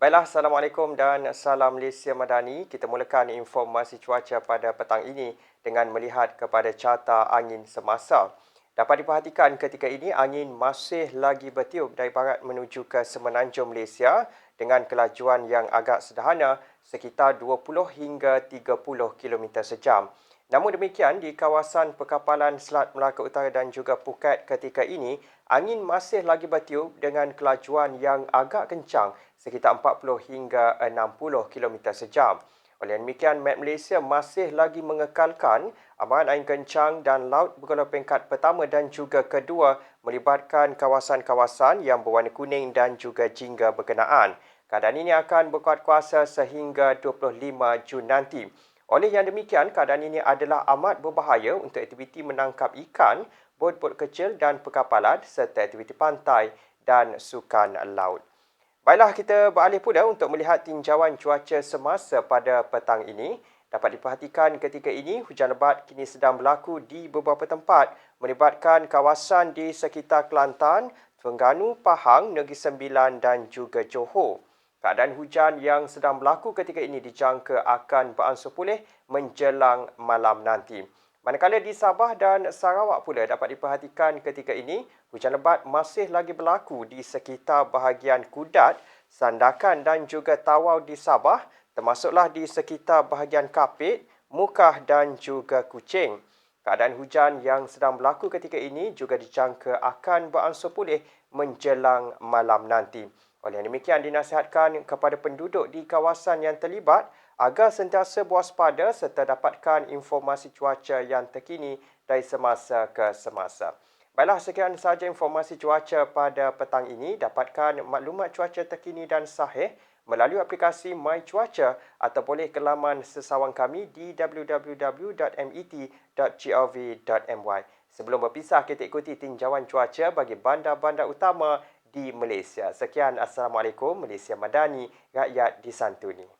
Baiklah, Assalamualaikum dan Salam Malaysia Madani. Kita mulakan informasi cuaca pada petang ini dengan melihat kepada carta angin semasa. Dapat diperhatikan ketika ini angin masih lagi bertiup dari barat menuju ke semenanjung Malaysia dengan kelajuan yang agak sederhana sekitar 20 hingga 30 km sejam. Namun demikian, di kawasan perkapalan Selat Melaka Utara dan juga Phuket ketika ini, angin masih lagi bertiup dengan kelajuan yang agak kencang sekitar 40 hingga 60 km sejam. Oleh demikian, Met Malaysia masih lagi mengekalkan amaran angin kencang dan laut bergolong peringkat pertama dan juga kedua melibatkan kawasan-kawasan yang berwarna kuning dan juga jingga berkenaan. Keadaan ini akan berkuat kuasa sehingga 25 Jun nanti. Oleh yang demikian, keadaan ini adalah amat berbahaya untuk aktiviti menangkap ikan, bot-bot kecil dan perkapalan serta aktiviti pantai dan sukan laut. Baiklah, kita beralih pula untuk melihat tinjauan cuaca semasa pada petang ini. Dapat diperhatikan ketika ini, hujan lebat kini sedang berlaku di beberapa tempat melibatkan kawasan di sekitar Kelantan, Terengganu, Pahang, Negeri Sembilan dan juga Johor. Keadaan hujan yang sedang berlaku ketika ini dijangka akan beransur pulih menjelang malam nanti. Manakala di Sabah dan Sarawak pula dapat diperhatikan ketika ini, hujan lebat masih lagi berlaku di sekitar bahagian Kudat, Sandakan dan juga Tawau di Sabah, termasuklah di sekitar bahagian Kapit, Mukah dan juga Kuching. Keadaan hujan yang sedang berlaku ketika ini juga dijangka akan beransur pulih menjelang malam nanti. Oleh demikian dinasihatkan kepada penduduk di kawasan yang terlibat agar sentiasa berwaspada serta dapatkan informasi cuaca yang terkini dari semasa ke semasa. Baiklah, sekian sahaja informasi cuaca pada petang ini. Dapatkan maklumat cuaca terkini dan sahih melalui aplikasi My Cuaca atau boleh ke laman sesawang kami di www.met.gov.my. Sebelum berpisah, kita ikuti tinjauan cuaca bagi bandar-bandar utama di Malaysia. Sekian, Assalamualaikum. Malaysia Madani, rakyat disantuni.